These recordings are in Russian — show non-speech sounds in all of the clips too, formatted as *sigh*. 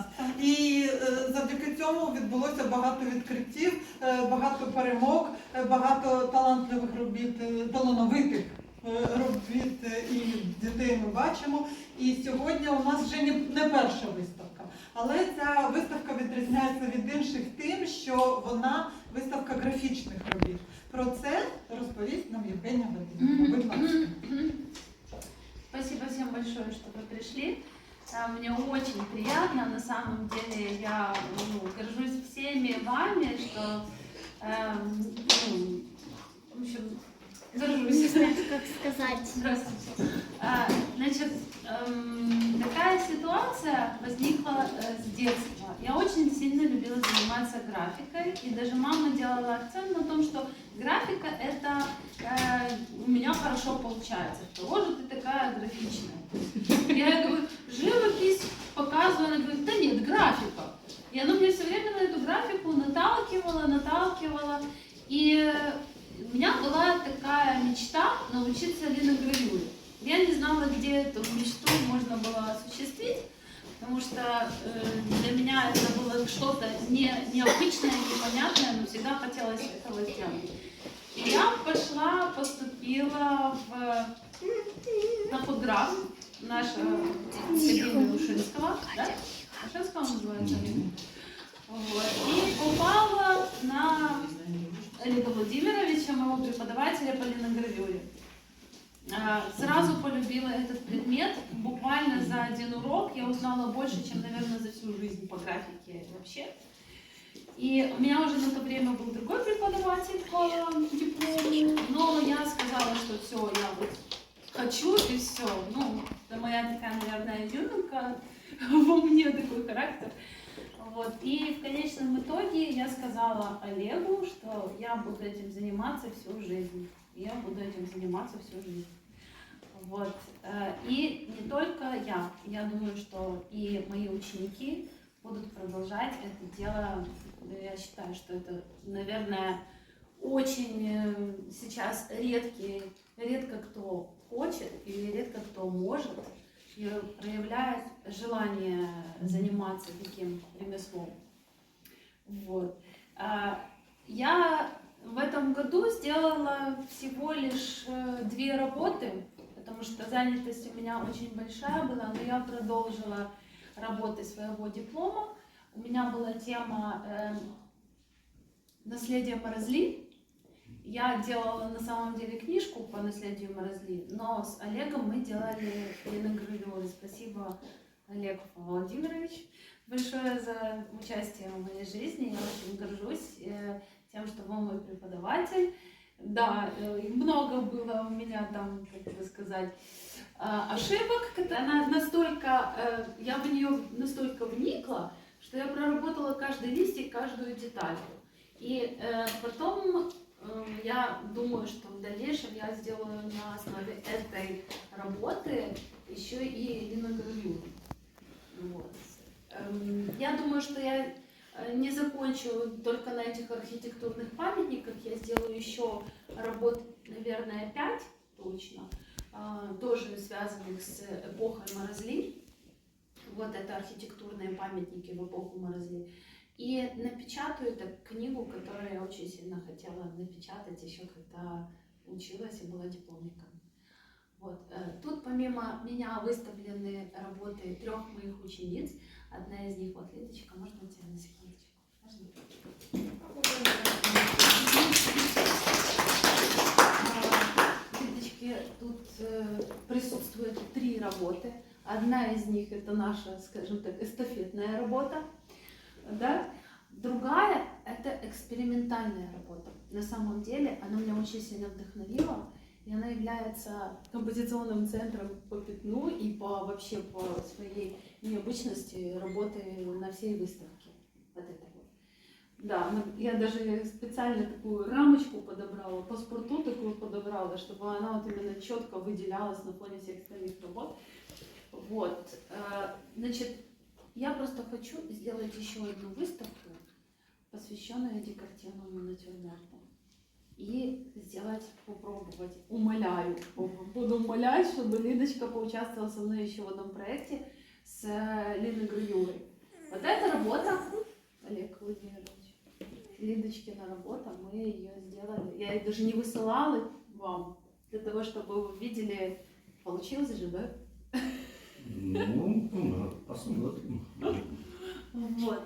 нас. І е, завдяки цьому відбулося багато відкриттів, е, багато перемог, е, багато талантливих робіт, талановитих робіт і дітей ми бачимо. І сьогодні у нас вже не, перша виставка. Але ця виставка відрізняється від інших тим, що вона виставка графічних робіт. Про це розповість нам Євгенія Вадимівна. Будь ласка. Спасибо всем большое, что вы пришли. А, Мне очень приятно, на самом деле я ну, горжусь всеми вами, что эм, ну, в общем, горжусь. Не знаю, как сказать. Здравствуйте. А, Значит, эм, такая ситуация возникла э, с детства. Я очень сильно любила заниматься графикой, и даже мама делала акцент на том, что графика это э, у меня хорошо получается. Того же ты такая графичная. Я говорю, живопись показываю, она говорит, да нет, графика. И она мне все время на эту графику наталкивала, наталкивала. И э, у меня была такая мечта научиться линогравюре. Я не знала, где эту мечту можно было осуществить, потому что э, для меня это было что-то не, необычное, непонятное, но всегда хотелось этого сделать. Я пошла, поступила в, на фотограф нашего Сергея Ушинского, да? Ушинского он называется? Вот. И попала на Олега Владимировича, моего преподавателя по линогравюре. А, Сразу полюбила этот предмет. Буквально за один урок я узнала больше, чем, наверное, за всю жизнь по графике вообще. И у меня уже на то время был другой преподаватель по диплому, но я сказала, что все, я вот хочу и все. Ну, это моя такая, наверное, изюминка *laughs* во мне такой характер. Вот. И в конечном итоге я сказала Олегу, что я буду этим заниматься всю жизнь. Я буду этим заниматься всю жизнь. Вот. Э, И не только я. Я думаю, что и мои ученики будут продолжать это дело. Я считаю, что это, наверное, очень э, сейчас редкий, редко кто хочет или редко кто может и проявляет желание заниматься таким ремеслом. Вот. А, Я в этом году сделала всего лишь э, две работы, потому что занятость у меня очень большая была, но я продолжила работы своего диплома. У меня была тема э, наследие Морозли. Я делала на самом деле книжку по наследию Морозли, но с Олегом мы делали линогравюры. Спасибо, Олег Владимирович, большое за участие в моей жизни. Я очень горжусь э, тем, что вы мой преподаватель. Да, э, много было у меня там, как это сказать, ошибок. Она настолько, э, я в нее настолько вникла, что я проработала каждый листик, каждую детальку. И э, потом э, я думаю, что в дальнейшем я сделаю на основе этой работы еще и линогравюру. Вот. Эм, Я думаю, что я э, не закончу только на этих архитектурных памятниках. Я сделаю еще работ, наверное, пять точно, тоже связанных с эпохой Морозли. Вот это архитектурные памятники в эпоху Морозли. И напечатаю эту книгу, которую я очень сильно хотела напечатать еще когда училась и была дипломником. Вот. э, Тут помимо меня выставлены работы трех моих учениц. Одна из них, вот Лидочка, можно тебя на секундочку? Можно? Лидочки, тут э, присутствует три работы. Одна из них это наша, скажем так, эстафетная работа. Да? Другая – это экспериментальная работа. На самом деле она меня очень сильно вдохновила, и она является композиционным центром по пятну и по вообще по своей необычности работы на всей выставке. Да, я даже специально такую рамочку подобрала, паспорту такую подобрала, чтобы она вот именно четко выделялась на фоне всех остальных работ. Вот. э, Значит, я просто хочу сделать еще одну выставку, посвященную декоративному натюрморту. и сделать, попробовать. Умоляю, буду умолять, чтобы Лидочка поучаствовала со мной еще в одном проекте с э, Линой Гравюрой. Вот эта работа, Олег Владимирович, Лидочкина работа, мы ее сделали. Я ее даже не высылала вам, для того, чтобы вы видели, получилось же, да? Ну, ну, посмотрим. Вот.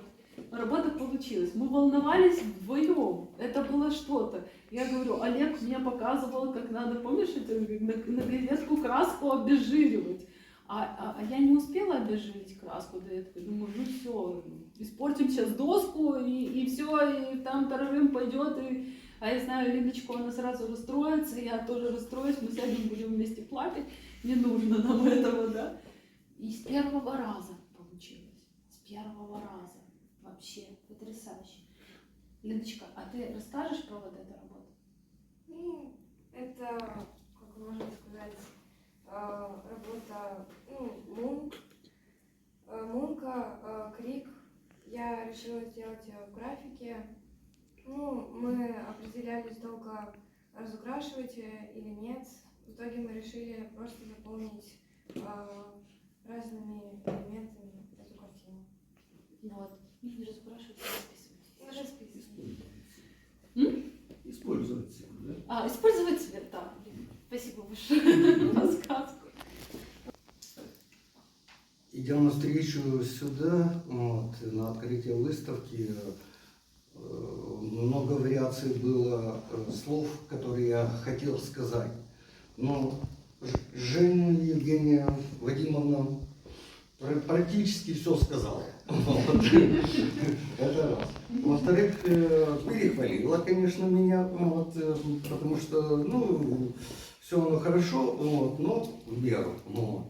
Работа получилась. Мы волновались вдвоем. Это было что-то. Я говорю, Олег мне показывал, как надо, помнишь, эту на, на галетку краску обезжиривать. А, а, а я не успела обезжирить краску до этого. Думаю, ну все, испортим сейчас доску, и, и все, и там тарарым пойдет. И... А я знаю, Лидочку, она сразу расстроится, я тоже расстроюсь, мы сядем, будем вместе плакать. Не нужно нам этого, да? И с первого раза получилось. С первого раза. Вообще потрясающе. Лидочка, а ты расскажешь про вот эту работу? Ну, это, как можно сказать, работа, ну, Мунк, э, Мунка, э, Крик. Я решила сделать в графике. Ну, мы определялись долго, разукрашивать э, или нет. В итоге мы решили просто заполнить разными элементами эту картину. Вот. Не разукрашивать, а расписывать. Расписывать. Использовать всё, да? А, использовать цвета. Спасибо большое. Подсказку. Идем навстречу сюда, вот, на открытие выставки. Э, Много вариаций было э, слов, которые я хотел сказать. Но Женя Евгения Вадимовна пр- практически все сказала. *laughs* Это раз. Во-вторых, э, перехвалила, конечно, меня, вот, потому что, ну, все оно хорошо, вот, но в меру. вот.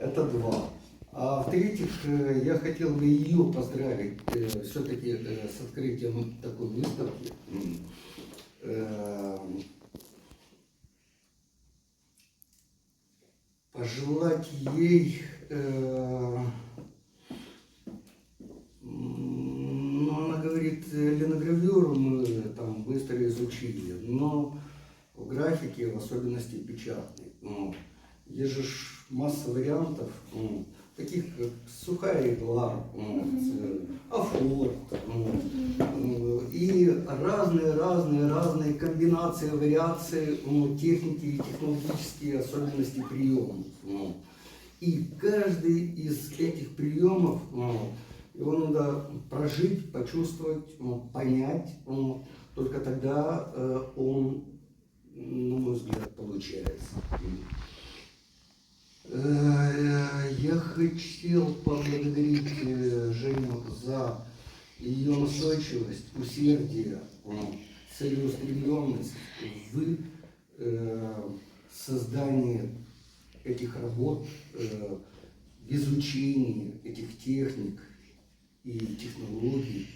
Это два. А в-третьих, э, я хотел бы ее поздравить все-таки с открытием такой выставки. М. Э, Пожелать ей, э, м, ну, она говорит, э, линогравюру мы там быстро изучили, но в графике, в ну, есть же масса вариантов, таких как сухая игла, э, ну, и разные, разные, разные комбинации, вариации техники и технологические особенности приемов. И каждый из этих приемов, его надо прожить, почувствовать, понять, только тогда э, он, на мой взгляд, получается. Э, Я хотел поблагодарить э, Женю за ее настойчивость, усердие, целеустремленность в э, создании этих работ, в изучении этих техник и технологий.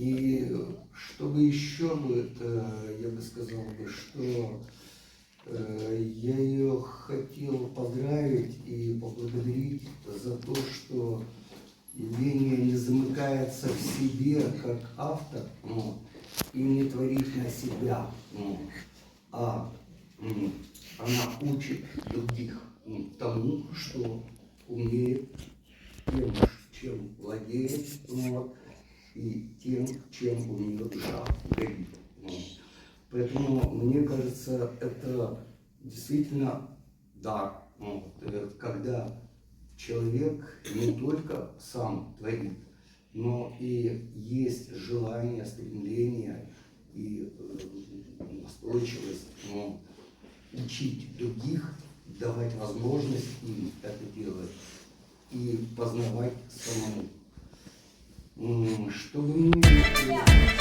И чтобы еще бы, э, я бы сказал бы, что Э, Я ее хотел поздравить и поблагодарить за то, что Евгения не замыкается в себе как автор ну, и не творит на себя, ну, а м, она учит других м, тому, что умеет, тем, чем владеет, вот, и тем, чем у нее душа горит. вот. Поэтому, мне кажется, это действительно дар, ну, э, когда человек не только сам творит, но и есть желание, стремление и э, настойчивость ну, учить других, давать возможность им это делать и познавать самому. М, Чтобы мне...